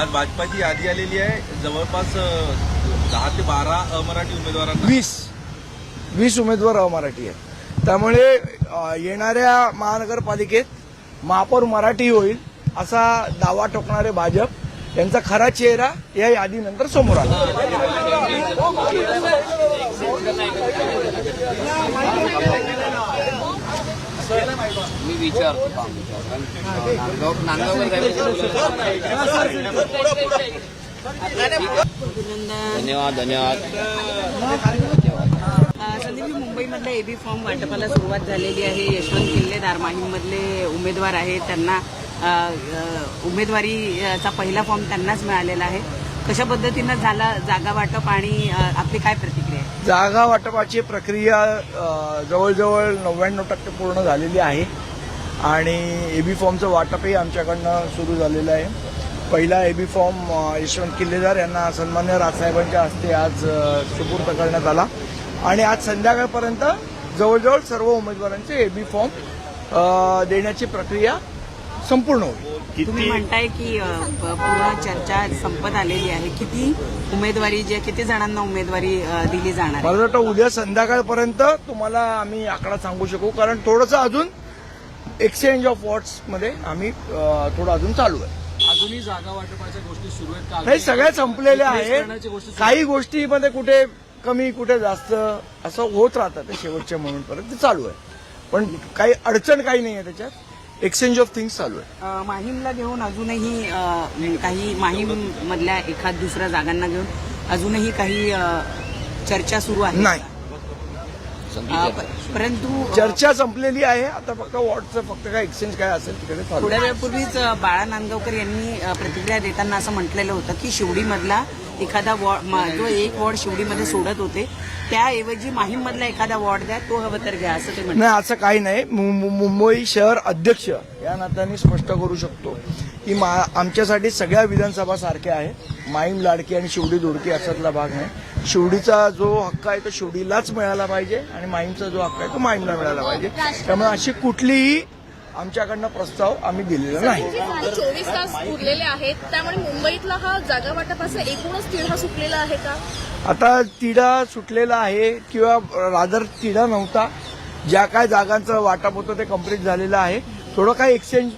आज भाजपाची यादी आलेली आहे. जवळपास दहा ते बारा अमराठी उमेदवारांना. वीस. वीस उमेदवार अमराठी आहेत. त्यामुळे येणाऱ्या महानगरपालिकेत महापौर मराठी होईल असा दावा टोकणारे भाजप यांचा खरा चेहरा या यादीनंतर समोर आला. मी विचारतो नांदगाव धन्यवाद. धन्यवाद अ, संदीपजी मुंबईमधल्या एबी फॉर्म वाटपाला सुरुवात झालेली आहे. यशवंत किल्लेदार माहीममधले उमेदवार आहेत. त्यांना उमेदवारीचा पहिला फॉर्म त्यांनाच मिळालेला आहे. कशा पद्धतीनं झाला जागा वाटप आणि आपली काय प्रतिक्रिया आहे? जागा वाटपाची प्रक्रिया जवळजवळ नव्याण्णव टक्के पूर्ण झालेली आहे. आणि एबी फॉर्मचं वाटपही आमच्याकडनं सुरू झालेलं आहे. पहिला एबी फॉर्म यशवंत किल्लेदार यांना सन्मान्य राजसाहेबांच्या हस्ते आज सुपूर्द करण्यात आला. आणि आज संध्याकाळपर्यंत जवळजवळ सर्व उमेदवारांचे एबी फॉर्म देण्याची प्रक्रिया संपूर्ण होईल. तुम्ही म्हणताय की अ, प- पूर्ण चर्चा संपत आलेली आहे. किती उमेदवारी जे किती जणांना उमेदवारी अ, दिली जाणार आहे? मला वाटतं उद्या संध्याकाळपर्यंत तुम्हाला आम्ही आकडा सांगू शकू. कारण थोडंसं अजून एक्सचेंज ऑफमध्ये आम्ही अ, थोडं अजून चालू आहे. अजूनही जागा वाटपाच्या गोष्टी सुरू आहेत का? नाही सगळ्या संपलेल्या आहेत. काही गोष्टीमध्ये कुठे कमी कुठे जास्त असं होत राहतं ते शेवटच्या मोमेंटपर्यंत ते चालू आहे. पण काही अडचण काही नाही आहे त्याच्यात. एक्सचेंज ऑफ थिंग्स चालू आहे. अ, माहीमला घेऊन अजूनही अ, काही माहीम मधल्या एखाद दुसऱ्या जागांना घेऊन अजूनही काही अ, चर्चा सुरू आहे? नाही. अ, प- परंतु अ, चर्चा संपलेली आहे. आता फक्त वॉटचं फक्त काय एक्सचेंज काय असेल तिकडे चालू थोड्या. वेळापूर्वीच अ, बाळा नांदगावकर यांनी अ, प्रतिक्रिया देताना असं म्हटलेलं होतं की शिवडीमधला एखादा वॉर्ड जो एक वॉर्ड शिवडीमध्ये सोडत होते त्याऐवजी माहीममधला एखादा वॉर्ड द्या तो हवं तर घ्या असं ते म्हणतात. नाही असं काही नाही. मु- मुंबई शहर अध्यक्ष या नात्याने स्पष्ट करू शकतो की मा आमच्यासाठी सगळ्या विधानसभा सारख्या आहेत. माहीम लाडकी आणि शिवडी दोडकी असातला भाग नाही. शिवडीचा जो हक्क आहे तो शिवडीलाच मिळाला पाहिजे आणि माईमचा जो हक्क आहे तो माहीमला मिळाला पाहिजे. त्यामुळे अशी कुठलीही आमच्याकडनं प्रस्ताव आम्ही दिलेला नाही. चोवीस तास उरलेले आहेत त्यामुळे मुंबईतला हा जागा वाटपाचा एकूणच तिढा सुटलेला आहे का? आता तिढा सुटलेला आहे किंवा रादर तिढा नव्हता. ज्या काय जागांचं वाटप होतं ते कंप्लीट झालेलं आहे. थोडं काय एक्सचेंज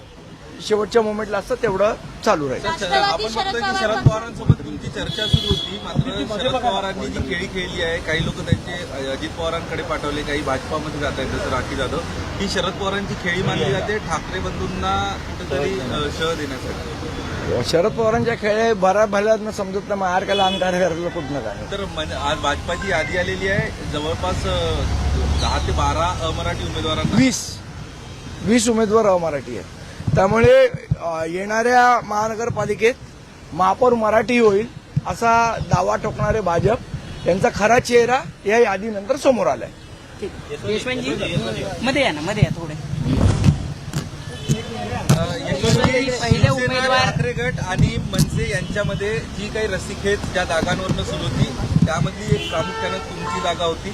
शेवटच्या मोमेंटला असतं तेवढं चालू राहील. आपण बघतोय की शरद पवारांसोबत तुमची चर्चा सुरू होती. मात्र शरद पवारांनी जी खेळी खेळली आहे काही लोक त्यांचे अजित पवारांकडे पाठवले काही भाजपामध्ये जात आहेत जसं राखी जाधव. ही शरद पवारांची खेळी मानली जाते ठाकरे बंधूंना कुठेतरी अ, शह देण्यासाठी. शरद पवारांच्या खेळे बऱ्या भल्यानं समजत नाही मार केला अंधार करायला कुठं काय तर मन- आज भाजपाची यादी आलेली आहे. जवळपास अ, दहा ते बारा अमराठी उमेदवारांना. वीस. वीस उमेदवार अमराठी आहेत. त्यामुळे अ, येणाऱ्या महानगरपालिकेत महापौर मराठी होईल असा दावा टोकणारे भाजप यांचा खरा चेहरा या यादीनंतर समोर आलाय. ठीक. यशवंतजी? मध्ये या ना मध्ये या थोडे. पहिले उमेदवार- ठाकरे गट आणि मनसे यांच्यामध्ये जी काही रस्सीखेच ज्या जागांवरनं सुरू होती त्यामधली एक प्रामुख्यानं तुमची जागा होती.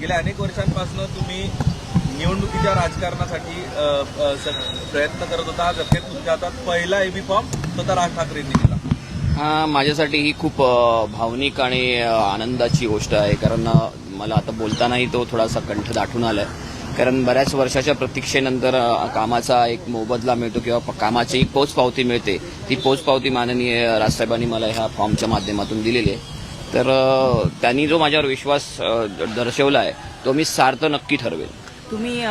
गेल्या अनेक वर्षांपासून तुम्ही निवडणुकीच्या राजकारणासाठी प्रयत्न करत होता. आज अखेर तुमच्या हातात पहिला एबी फॉर्म स्वतः राज ठाकरेंनी दिला. हा माझ्यासाठी ही खूप भावनिक आणि आनंदाची गोष्ट आहे. कारण मला आता बोलतानाही तो थोडासा कंठ दाटून आलाय. कारण बऱ्याच वर्षाच्या प्रतीक्षेनंतर कामाचा एक मोबदला मिळतो किंवा कामाची एक पोचपावती मिळते. ती पोचपावती माननीय राजसाहेबांनी मला ह्या फॉर्मच्या माध्यमातून दिलेली आहे. तर त्यांनी जो माझ्यावर विश्वास दर्शवला आहे तो मी सार्थ नक्की ठरवेल तुम्ही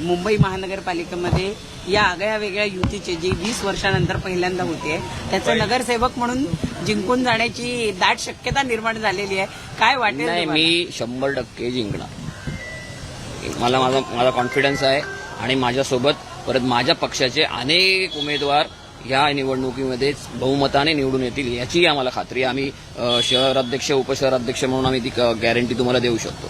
मुंबई महानगरपालिकेमध्ये या आगळ्या वेगळ्या युतीचे जी वीस वर्षानंतर पहिल्यांदा होते त्याचं नगरसेवक म्हणून जिंकून जाण्याची दाट शक्यता निर्माण झालेली आहे काय वाटेल नाही? मी शंभर टक्के जिंकणार मला माझा माझा कॉन्फिडन्स आहे आणि माझ्यासोबत परत माझ्या पक्षाचे अनेक उमेदवार या निवडणुकीमध्ये बहुमताने निवडून येतील याची आम्हाला खात्री आहे. आम्ही अ, शहर अध्यक्ष उपशहराध्यक्ष म्हणून आम्ही ती गॅरंटी तुम्हाला देऊ शकतो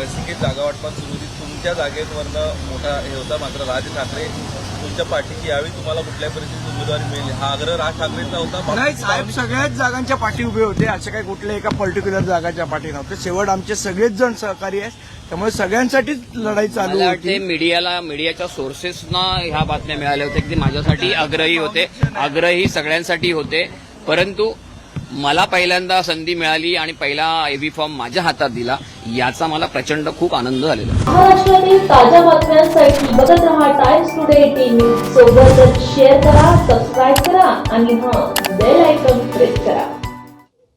रसिकेत जागा वाटपात सुरू होती. तुमच्या जागेवरनं मोठा हे होता. मात्र राज ठाकरे तुम- तुमच्या पाठीशी यावेळी तुम्हाला कुठल्याही परिस्थितीत उमेदवारी मिळेल? हा आग्रह राज ठाकरेंचा होता. नाही साहेब सगळ्याच जागांच्या पाठी उभे होते. असं काही कुठल्या एका पर्टिक्युलर जागाच्या पाठी नव्हते. शेवट आमचे सगळेच जण सहकारी आहेत. त्यामुळे सगळ्यांसाठीच लढाई चालू मला वाटते होती. मीडियाला मीडियाच्या सोर्सेसना ह्या बातम्या मिळाल्या होत्या की ते माझ्यासाठी आग्रही होते. आग्रही सगळ्यांसाठी होते. परंतु मला पहिल्यांदा संधी मिळाली आणि पहिला एबी फॉर्म माझ्या हातात दिला याचा मला प्रचंड खूप आनंद झालेला महाराष्ट्रातील ताज्या बातम्यांसाठी बघत रहा टाइम्स टुडे टीव्ही सोबतच शेअर करा सबस्क्राईब करा आणि हा बेल आयकॉन प्रेस करा.